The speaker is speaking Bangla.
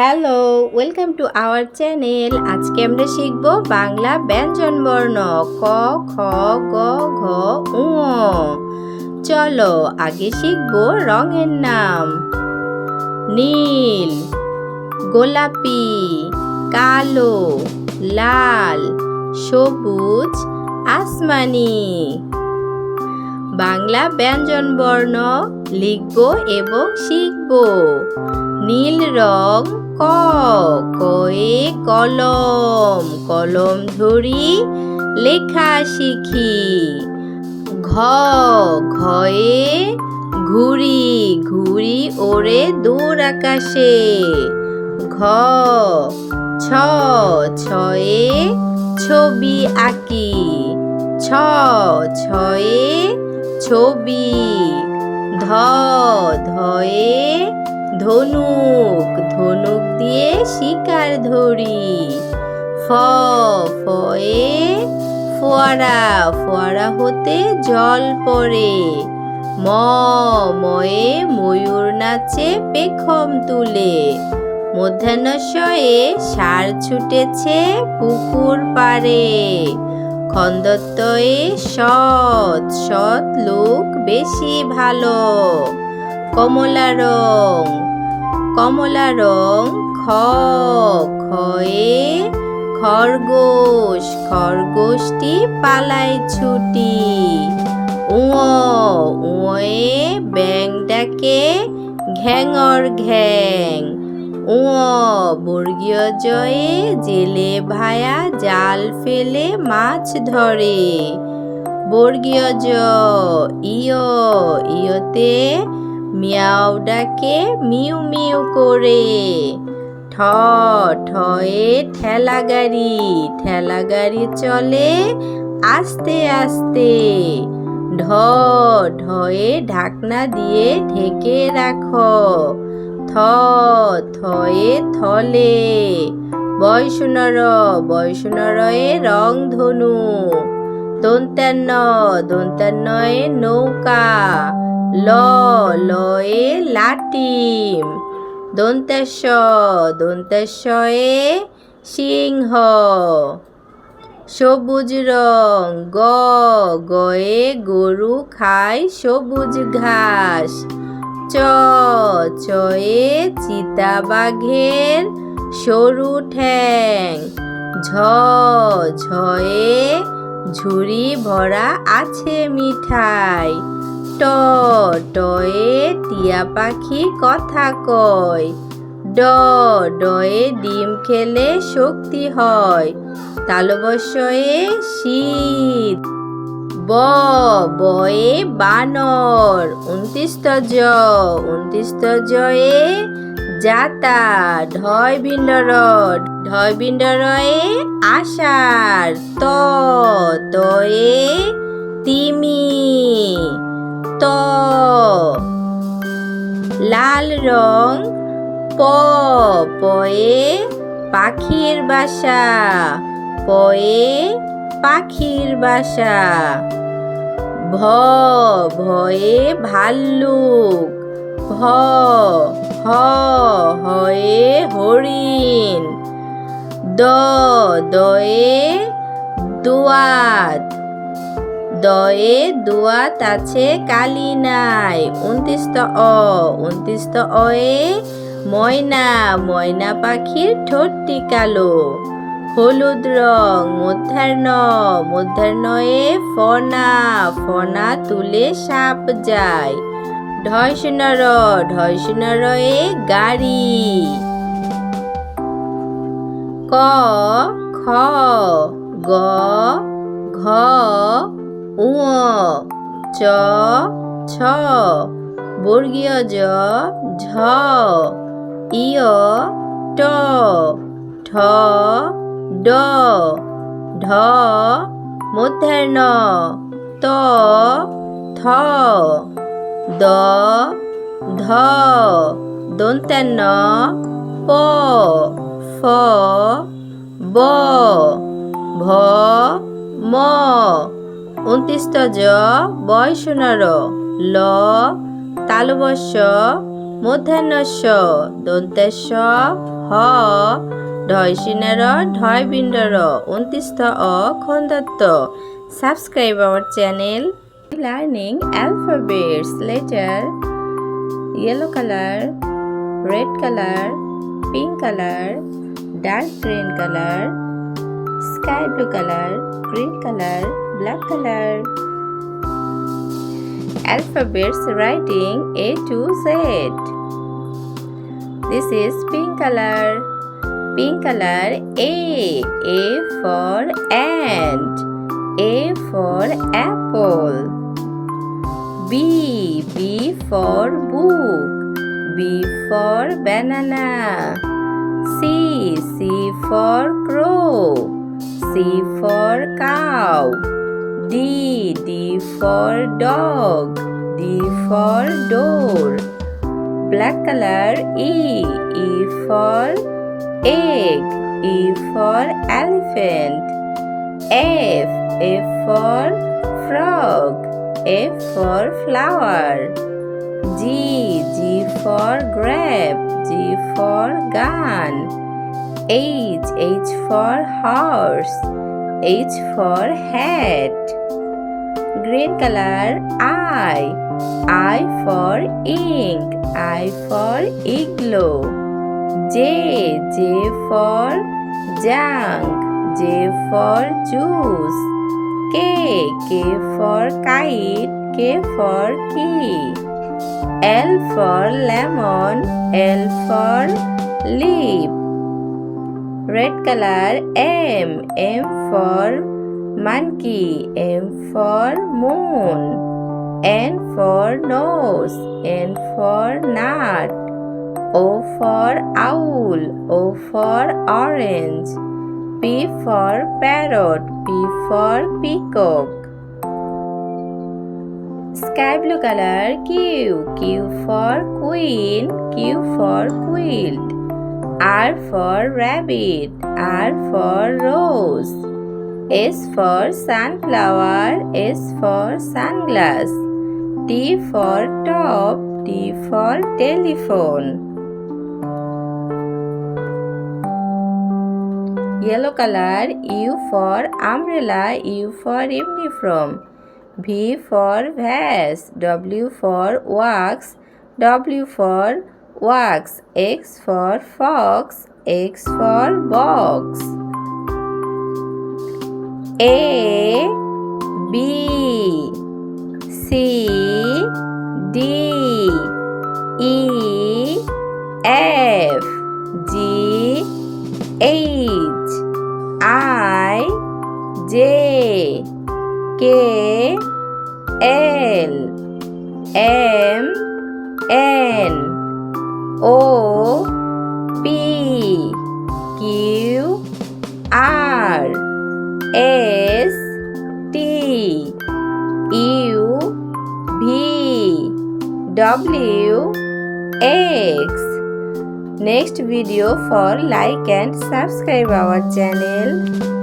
Hello, welcome to our channel. আজকে আমরা শিখব বাংলা ব্যঞ্জন বর্ণ ক, খ, গ, ঘ, উ চলো, আগে শিখব রঙের নাম। নীল, গোলাপি, কালো, লাল, সবুজ, আসমানি। বাংলা ব্যঞ্জন বর্ণ লিখব এবং শিখব। নীল রং ক, কয়ে কলম কলম ধরি, লেখা শিখি। ঘ, ঘয়ে ঘুড়ি ঘুড়ি ওড়ে দূর আকাশে। ঘ, ছ, ছয়ে ছবি আঁকি। ছ, ছয়ে ছবি। ধ, ধয়ে ধনুক ধনুক দিয়ে শিকার ধরি। ফ ফয়ে ফোয়ারা ফোয়ারা হতে জল পড়ে। ম ময়ে ময়ূর নাচে পেখম তুলে। মধ্যাহ্নশয়ে সার ছুটেছে পুকুর পাড়ে। খন্দত্বয়ে সৎ সৎ লোক বেশি ভালো। কমলা রং কমলা রং খ খয়ে খরগোশ, খরগোশটি পালায় ছুটি। উঁ উঁয়ে ব্যাং ডাকে ঘ্যাঙর ঘ্যাং। উঁ বর্গীয় জয়ে জেলে ভায়া জাল ফেলে মাছ ধরে। বর্গীয় জ ইয় ইয়তে মিয়াও ডাকে, মিউ মিউ করে। ঠ ঠয়ে ঠেলা গাড়ি ঠেলা গাড়ি চলে আস্তে আস্তে। ঢ ঢয়ে ঢাকনা দিয়ে ঢেকে রাখো। থ থয়ে থলে। বয়সুনর বয়সুনরয়ে রং ধনু দন্তান্ন দন্তান্নয়ে নৌকা। ল, লয়ে লাটিম। দন্তেশ্ব দন্তেশ্বয়ে সিংহ। সবুজ রং, গ, গয়ে গরু খায় সবুজ ঘাস। চ, চয়ে চিতাবাঘের সরু ঠ্যাং। ঝ, ঝয়ে ঝুড়ি ভরা আছে মিঠাই। ট টয়ে টিয়া পাখি কথা কয়। ড ডয়ে ডিম খেলে শক্তি হয়। তালবশয়ে শীত। ব বয়ে বানর। উনত্রিশত জ। জয়ে যাতা ঢয় বিন্ডর ঢয় বিন্ডরয়ে আষাঢ়। ত তয়ে তিমি। ত লাল রং প, পয়ে পাখির বাসা, পয়ে পাখির বাসা। ভ, ভয়ে ভাল্লুক, ভ, হ, হয়ে হরিণ, দ, দয়ে দুয়াত। দয়ে দুয়াত আছে কালি নাই। উনত্রিশত অ উনত্রিশত অয়ে ময়না ময়না পাখির ঠোঁটটি কালো। হলুদ রং, মধ্যাহ্ন মধ্যাহ্নয়ে ফনা ফনা তুলে সাপ যায়। ঢয় শূন্যর ঢয় শূন্যরয়ে গাড়ি। ক, খ, গ, ঘ উ চ, ছ, বর্গীয় জ, ঝ, ইয়, ট, ঠ, ড, ঢ, মধ্যাহ্ন, ত, থ, দ, ধ দন্তান্ন প, ফ, ব, ভ, ম উনত্রিশত জ বয়সুনার ল তালবস্য মধ্যাহ্ন স দন্তেশ হ ঢয়সিনার ঢয় বিন্ডর উনত্রিশত অ খন্দত্ত subscribe our channel learning alphabets letter yellow color, red color, pink color, dark green color, sky blue color, green color, black color. Alphabets writing A to Z. This is pink color. Pink color A. A for ant. A for apple. B. B for book. B for banana. C. C for crow. C for cow. D. D for dog. D for door. Black color E. E for egg. E for elephant. F. F for frog. F for flower. G. G for grape. G for gun. H. H for horse. H for hat. Green color I. I for ink. I for igloo. J. J for junk. J for juice. K. K for kite. K for key. L for lemon. L for leaf. Red color M. M for monkey. M for moon. N for nose. N for nut. O for owl. O for orange. P for parrot. P for peacock. Sky blue color Q. Q for queen. Q for quilt. R for rabbit. R for rose. S for sunflower. S for sunglass. T for top. T for telephone. Yellow color U for umbrella. U for uniform. V for vase. W for wax. W for wax. X for fox. X for box. A B C D E F G H I J K L M N O S T U V W X Next video for like and subscribe our channel.